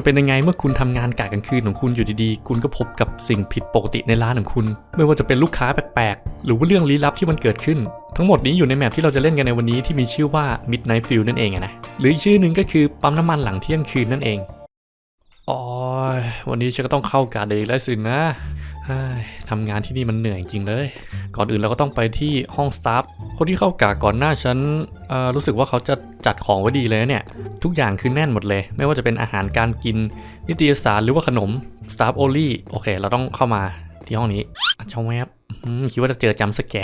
จะเป็นยังไงเมื่อคุณทำงานกะกลางคืนของคุณอยู่ดีๆ คุณก็พบกับสิ่งผิดปกติในร้านของคุณ ไม่ว่าจะเป็นลูกค้าแปลกๆ หรือว่าเรื่องลี้ลับที่มันเกิดขึ้น ทั้งหมดนี้อยู่ในแมปที่เราจะเล่นกันในวันนี้ที่มีชื่อว่า Midnight Field นั่นเองนะหรืออีกชื่อหนึ่งก็คือปั๊มน้ำมันหลังเที่ยงคืนนั่นเองอ๋อวันนี้ฉันก็ต้องเข้ากะเดย์แล้วสินะ ทำงานที่นี่มันเหนื่อยจริงเลย ก่อนอื่นเราก็ต้องไปที่ห้องสตาฟ คนที่เข้ากะก่อนหน้าฉันรู้สึกว่าเขาจะจัดของไว้ดีเลยเนี่ย ทุกอย่างคือแน่นหมดเลย ไม่ว่าจะเป็นอาหารการกิน นิตยสารหรือว่าขนม Staff Only โอเค เราต้องเข้ามาที่ห้องนี้อะช่องแวบอืมคิดว่าจะเจอจำสแก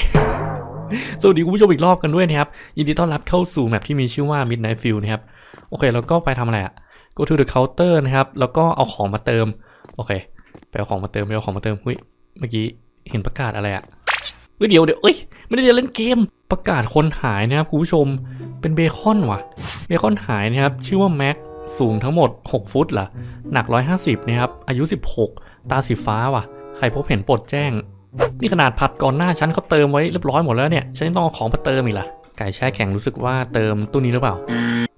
สวัสดีคุณผู้ชมอีกรอบกันด้วยนะครับ ยินดีต้อนรับเข้าสู่แมปที่มีชื่อว่า Midnight Field นะครับ โอเค แล้วก็ไปทำอะไรอะ go to the counter นะครับ แล้วก็เอาของมาเติม โอเค ไปเอาของมาเติมไปเอาของมาเติมเฮ้ยเมื่อกี้เห็นประกาศอะไรอะเฮ้ยเดี๋ยวเดี๋ยวเอ้ยไม่ได้จะเล่นเกมประกาศคนหายนะครับคุณผู้ชมเป็นเบคอนว่ะเบคอนหายนะครับชื่อว่าแม็กสูงทั้งหมด 6 ฟุตล่ะหนัก 150นะครับอายุ 16 ตาสีฟ้าว่ะ ใครพบเห็นโปรดแจ้ง นี่ขนาดผัดก่อนหน้าฉันเขาเติมไว้เรียบร้อยหมดแล้วเนี่ยฉันต้องเอาของมาเติมอีกล่ะไก่แช่แข็งรู้สึกว่าเติมตู้นี้หรือเปล่า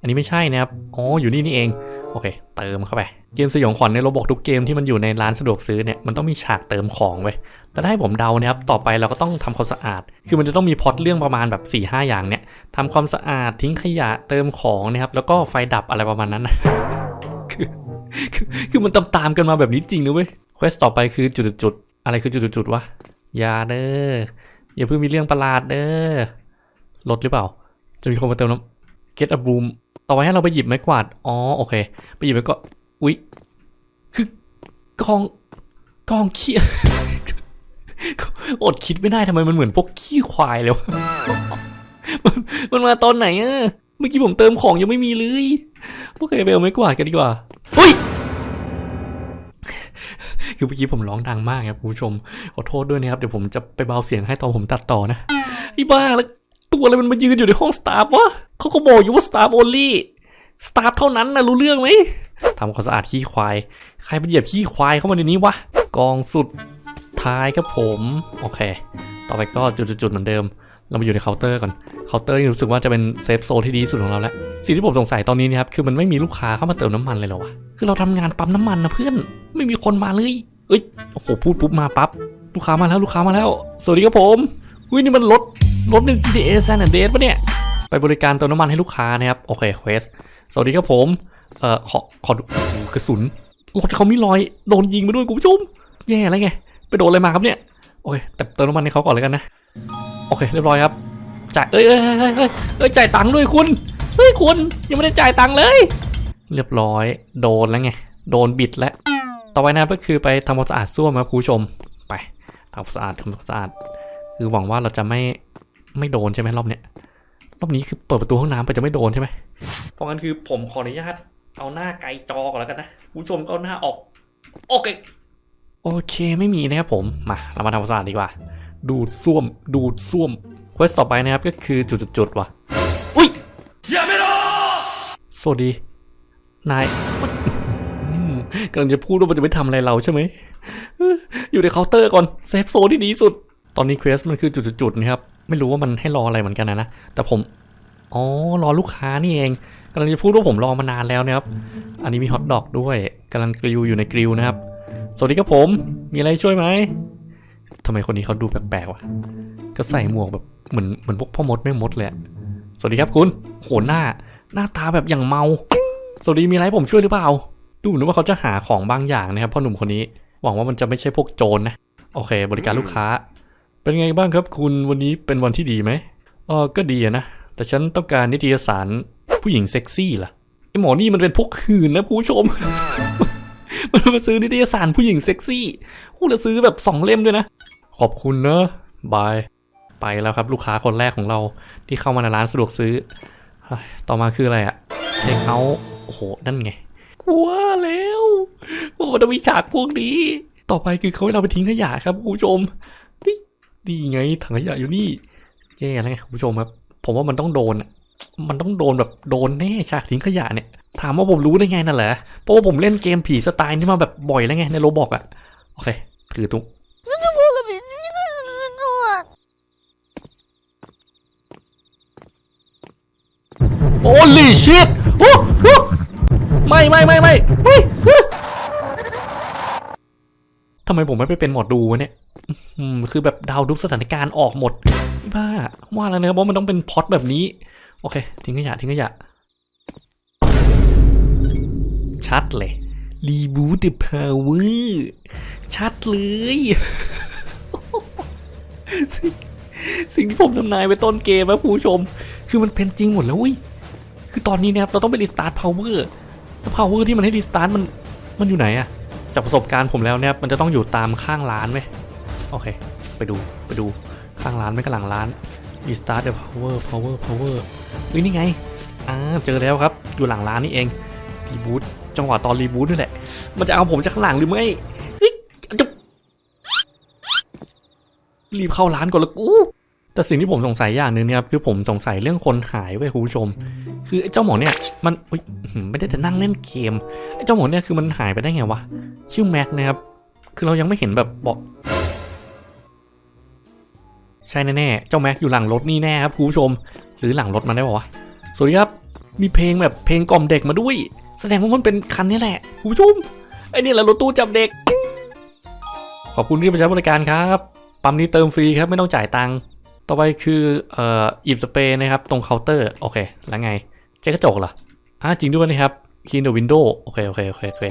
อันนี้ไม่ใช่นะครับอ๋ออยู่นี่นี่เอง โอเค เติมเข้าไป เกมสยองขวัญในโรบอกทุกเกมที่มันอยู่ในร้านสะดวกซื้อเนี่ย มันต้องมีฉากเติมของไว้แล้วถ้าให้ผมเดานะครับ ต่อไปเราก็ต้องทำความสะอาด คือมันจะต้องมีพอตเรื่องประมาณแบบ4ี่ห้าอย่างเนี่ยทำความสะอาดทิ้งขยะเติมของนะครับ แล้วก็ไฟดับอะไรประมาณนั้นนะคือคือมันตามตามกันมาแบบนี้จริงนะเว้ยเควสต่อไปคือจุดๆๆอะไรคือจุดๆๆวะยาเด้ออย่าเพิ่งมีเรื่องประหลาดเด้อรถหรือเปล่า จะมีคนมาเติมน้ำ get a boom ต่อไปให้เราไปหยิบไม้กวาด อ๋อโอเค ไปหยิบไม้กวาดอุ๊ย คือกองกองขี้อดคิดไม่ได้ทำไมมันเหมือนพวกขี้ควายเลยวะมันมันมาตอนไหนอะเมื่อกี้ผมเติมของยังไม่มีเลยโอเคไปเอาไม้กวาดกันดีกว่าอุ้ยคือเมื่อกี้ผมร้องดังมากครับคุณผู้ชมขอโทษด้วยนะครับเดี๋ยวผมจะไปเบาเสียงให้ตอนผมตัดต่อนะไอ้บ้าแล้วตัวอะไรมันมายืนอยู่ในห้องสตาฟวะ เขาก็บอกอยู่ว่าสตาฟโอลี่สตาฟเท่านั้นนะรู้เรื่องไหมทำความสะอาดขี้ควาย ใครไปเหยียบขี้ควายเข้ามาในนี้วะ กองสุดท้ายครับผม โอเค ต่อไปก็จุดๆเหมือนเดิม เรามาอยู่ในเคาน์เตอร์ก่อน เคาน์เตอร์นี่รู้สึกว่าจะเป็นเซฟโซนที่ดีสุดของเราแล้ว สิ่งที่ผมสงสัยตอนนี้นะครับ คือมันไม่มีลูกค้าเข้ามาเติมน้ำมันเลยเหรอวะ คือเราทำงานปั๊มน้ำมันนะเพื่อน ไม่มีคนมาเลย เอ้ย โอ้โห พูดปุ๊บมาปั๊บ ลูกค้ามาแล้ว ลูกค้ามาแล้ว สวัสดีครับผม อุ้ยนี่มันรถ รถใน GTA San Andreas ปะเนี่ย ไปบริการเติมน้ำมันให้ลูกค้านะครับ โอเคเควสสวัสดีครับผม เอ่อ ขอ ขอดูโอ้โหกระสุนรถเขามีรอยโดนยิงมาด้วยคุณผู้ชม แย่แล้วไง ไปโดนอะไรมาครับเนี่ย โอเคแต่เติมน้ำมันให้เขาก่อนเลยกันนะ โอเค เรียบร้อยครับ จ่ายเอ้ยเอ้ยเอ้ยเอ้ยเอ้ยจ่ายตังค์ด้วยคุณ เฮ้ยคุณยังไม่ได้จ่ายตังค์เลย เรียบร้อย โดนแล้วไง โดนบิดแล้ว ต่อไปนะก็คือไปทำความสะอาดส้วมครับคุณผู้ชม ไปทำความสะอาดทำความสะอาด คือหวังว่าเราจะไม่ไม่โดนใช่ไหมรอบเนี้ย รอบนี้คือเปิดประตูห้องน้ำไปจะไม่โดนใช่ไหมเพราะงั้นคือผมขออนุญาตเอาหน้าไกลจอก่อนแล้วกันนะคุณผู้ชมก็เอาหน้าออก โอเค โอเคไม่มีนะครับผม มาเรามาทำความสะอาดดีกว่า ดูดซ่วม ดูดซ่วมเควสต่อไปนะครับก็คือจุดๆๆว่ะ อุ้ยสวัสดี นายอืมกำลังจะพูดว่ามันจะไม่ทำอะไรเราใช่ไหมเอ้ออยู่ในเคาน์เตอร์ก่อนเซฟโซนที่ดีที่สุด ตอนนี้เควสมันคือจุดๆนะครับ ไม่รู้ว่ามันให้รออะไรเหมือนกันนะนะ แต่ผม อ๋อ รอลูกค้านี่เองกำลังจะพูดว่าผมรอมานานแล้วนะครับ อันนี้มีฮอทดอกด้วยกำลังกริลอยู่ในกริลนะครับ สวัสดีครับผม มีอะไรช่วยไหมทำไมคนนี้เขาดูแปลกๆวะ ก็ใส่หมวกแบบเหมือนเหมือนพวกพ่อมดแม่มดเลยสวัสดีครับคุณโหหน้า หน้าตาแบบอย่างเมา สวัสดีมีอะไรผมช่วยหรือเปล่า ดูเหมือนว่าเขาจะหาของบางอย่างนะครับพ่อหนุ่มคนนี้ หวังว่ามันจะไม่ใช่พวกโจรนะ โอเค บริการลูกค้า เป็นไงบ้างครับคุณวันนี้เป็นวันที่ดีไหมเออก็ดีนะ แต่ฉันต้องการนิตยสารผู้หญิงเซ็กซี่ล่ะไอหมอนี่มันเป็นพวกหื่นนะผู้ชม มันมาซื้อนิตยสารผู้หญิงเซ็กซี่โอ้แล้วซื้อแบบสองเล่มด้วยนะ ขอบคุณเนอะบาย ไปแล้วครับลูกค้าคนแรกของเราที่เข้ามาในร้านสะดวกซื้อ ต่อมาคืออะไรอะเช็คเอาท์โอ้โห นั่นไงกลัวแล้วโอ้จะมีฉากพวกนี้ ต่อไปคือเขาให้เราไปทิ้งขยะครับผู้ชม นี่ไงถังขยะอยู่นี่แย่แล้วไงคุณผู้ชมครับ ผมว่ามันต้องโดนอะมันต้องโดนแบบโดนแน่ฉากทิ้งขยะเนี่ยถามว่าผมรู้ได้ไงน่ะเหรอเพราะว่าผมเล่นเกมผีสไตล์นี้มาแบบบ่อยแล้วไงในโรบอกอะโอเคถือตุ้งโอ้ลีชิตโอ้โอ้ไม่ไม่ไม่ไม่ไม่ทำไมผมไม่ไปเป็นหมอดูวะเนี่ย คือแบบเดาวทุกสถานการณ์ออกหมดบ้าว่าแล้วนะครับว่ามันต้องเป็นพอตแบบนี้ โอเค ทิ้งขยะทิ้งขยะ ชัดเลยรีบูตเดอะพาวเวอร์ชัดเลย สิ่งสิ่งที่ผมทำนายไว้ต้นเกมนะผู้ชม คือมันเป็นจริงหมดแล้วว้ยคือตอนนี้นะครับเราต้องไปรีสตาร์ทพาวเวอร์แล้วพาวเวอร์ที่มันให้รีสตาร์ทมันมันอยู่ไหนอะจากประสบการณ์ผมแล้วเนี่ยมันจะต้องอยู่ตามข้างร้านเว้ย โอเค ไปดูไปดูข้างร้านไม่ก็หลังร้านรีสตาร์ทเดอะพาวเวอร์พาวเวอร์พาวเวอร์เฮ้ยนี่ไงอ่าเจอแล้วครับอยู่หลังร้านนี่เองรีบูตจังหวะตอนรีบูตนี่แหละ มันจะเอาผมจากข้างหลังหรือไม่เฮ้ยจะรีบเข้าร้านก่อนละกูแต่สิ่งที่ผมสงสัยอย่างหนึ่งเนี่ยครับคือผมสงสัยเรื่องคนหายเว้คุณผู้ชม คือไอ้เจ้าหมอเนี่ยมันอุ๊ยไม่ได้จะนั่งเล่นเกมไอ้เจ้าหมอเนี่ยคือมันหายไปได้ไงวะชื่อแม็กนะครับคือเรายังไม่เห็นแบบบอก ใช่แน่ๆ เจ้าแม็กอยู่หลังรถนี่แน่ครับคุณผู้ชม หรือหลังรถมันได้ป่าวะสวัสดีครับ มีเพลงแบบเพลงกล่อมเด็กมาด้วย แสดงว่ามันเป็นคันนี้แหละคุณผู้ชมไอ้นี่แหละรถตู้จับเด็ก ขอบคุณที่มาใช้บริการครับปั๊มนี้เติมฟรีครับไม่ต้องจ่ายตังค์ต่อไปคือเอ่อหยิบสเปรย์นะครับตรงเคาน์เตอร์โอเคแล้วไงเจ๊กระจกเหรออ่าจริงด้วยนะครับคีนเดอะวินโดว์โอเคโอเคโอเคโอเค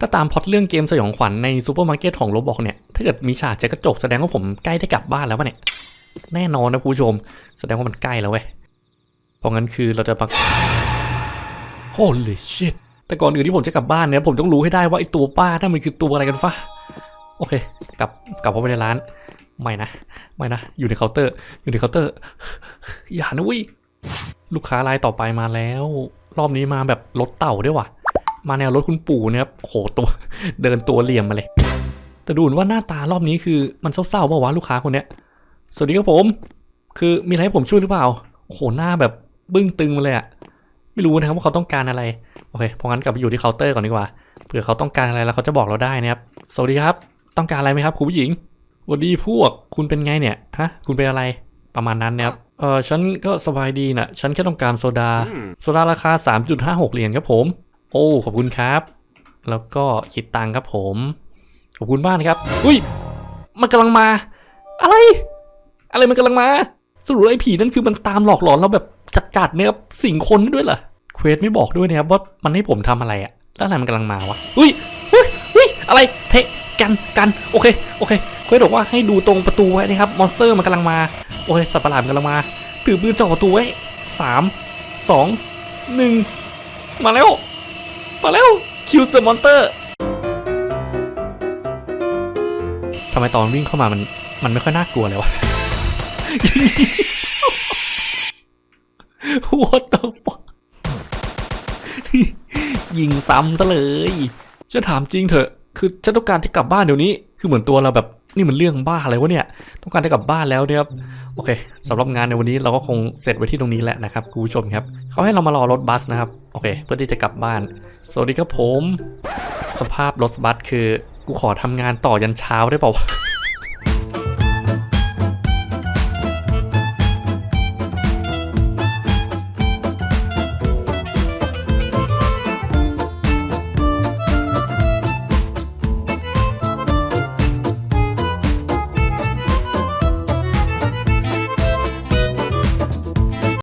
ถ้าตามพอตเรื่องเกมสยองขวัญในซูเปอร์มาร์เก็ตของโรบอกเนี่ย ถ้าเกิดมีฉากเจ๊กระจกแสดงว่าผมใกล้ได้กลับบ้านแล้ววะเนี่ย แน่นอนนะคุณผู้ชม แสดงว่ามันใกล้แล้วเว้ย เพราะงั้นคือเราจะมา Holy shit แต่ก่อนอื่นที่ผมจะกลับบ้านเนี่ยผมต้องรู้ให้ได้ว่าไอตัวป้านั่นมันคือตัวอะไรกันฟะโอเค กลับกลับเข้าไปในร้าน ไม่นะ ไม่นะ อยู่ในเคาน์เตอร์ อยู่ในเคาน์เตอร์ อย่านะวิลูกค้ารายต่อไปมาแล้ว รอบนี้มาแบบรถเต่าด้วยว่ะ มาแนวรถคุณปู่เนี่ยโหตัว เดินตัวเหลี่ยมมาเลย แต่ดูนว่าหน้าตารอบนี้คือมันเศร้าๆเปล่าวะลูกค้าคนเนี้ย สวัสดีครับผม คือมีอะไรให้ผมช่วยหรือเปล่าโอ้โหหน้าแบบบึ้งตึงมาเลยอะไม่รู้นะครับว่าเขาต้องการอะไร โอเคเพราะงั้นกลับไปอยู่ที่เคาน์เตอร์ก่อนดีกว่า เผื่อเขาต้องการอะไรแล้วเขาจะบอกเราได้นะครับ สวัสดีครับ ต้องการอะไรไหมครับคุณผู้หญิงสวัสดีพวก คุณเป็นไงเนี่ย ฮะ คุณเป็นอะไร ประมาณนั้นนะครับ เออฉันก็สบายดีนะฉันแค่ต้องการโซดา โซดาราคา 3.56 เหรียญครับผม โอ้ ขอบคุณครับ แล้วก็คิดตังค์ครับผม ขอบคุณมากนะครับ อุ้ย มันกำลังมา อะไร อะไรมันกำลังมาสรุปไอ้ผีนั่นคือมันตามหลอกหลอนเราแบบจัดๆเนี่ยครับสิงคนด้วยเหรอเควสไม่บอกด้วยนะครับว่ามันให้ผมทำอะไรอะแล้วอะไรมันกำลังมาวะอุ้ยอุ้ยอุ้ยอะไรเทะกันกันโอเคโอเคเควสบอกว่าให้ดูตรงประตูไว้นะครับมอนสเตอร์มันกำลังมาโอเคสัตว์ประหลาดมันกำลังมาถือปืนจ่อประตูไว้สามสองหนึ่งมาแล้ว มาแล้วคิวเซอร์มอนเตอร์ทำไมตอนวิ่งเข้ามามันมันไม่ค่อยน่ากลัวเลยวะ What the fuck ยิงซ้ำซะเลยจะถามจริงเถอะ คือฉันต้องการจะกลับบ้านเดี๋ยวนี้ คือเหมือนตัวเราแบบนี่มันเรื่องบ้าอะไรวะเนี่ย ต้องการจะกลับบ้านแล้วเนี่ยครับ โอเคสำหรับงานในวันนี้เราก็คงเสร็จไว้ที่ตรงนี้แหละนะครับคุณผู้ชมครับ เขาให้เรามารอรถบัสนะครับ โอเค เพื่อที่จะกลับบ้าน สวัสดีครับผม สภาพรถบัสคือ กูขอทำงานต่อยันเช้าได้เปล่า